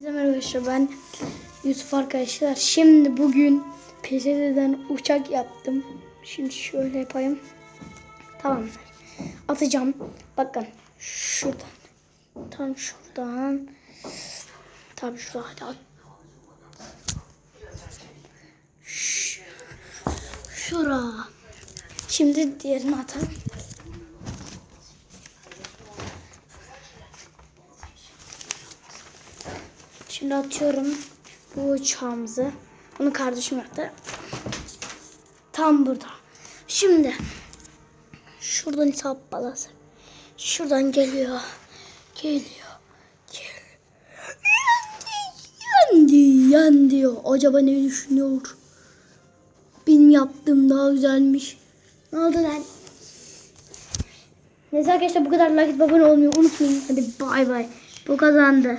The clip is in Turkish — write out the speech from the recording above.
Merhaba arkadaşlar ben Yusuf arkadaşlar. Şimdi bugün PCD'den uçak yaptım. Şimdi şöyle yapayım. Tamamdır. Atacağım. Bakın şuradan. Tam şuradan. Tam şuradan. Hadi at. Şura. Şimdi diğerini atalım. Şimdi atıyorum bu uçağımızı. Bunu kardeşim yaptı. Tam burada. Şimdi şuradan hesap balası. Şuradan geliyor. Geliyor. Yandı. Yandı. Yandı. Acaba ne düşünüyor? Benim yaptığım daha güzelmiş. Ne oldu lan? Neyse arkadaşlar bu kadar like abone olmayı unutmayın. Hadi bay bay. Bu kazandı.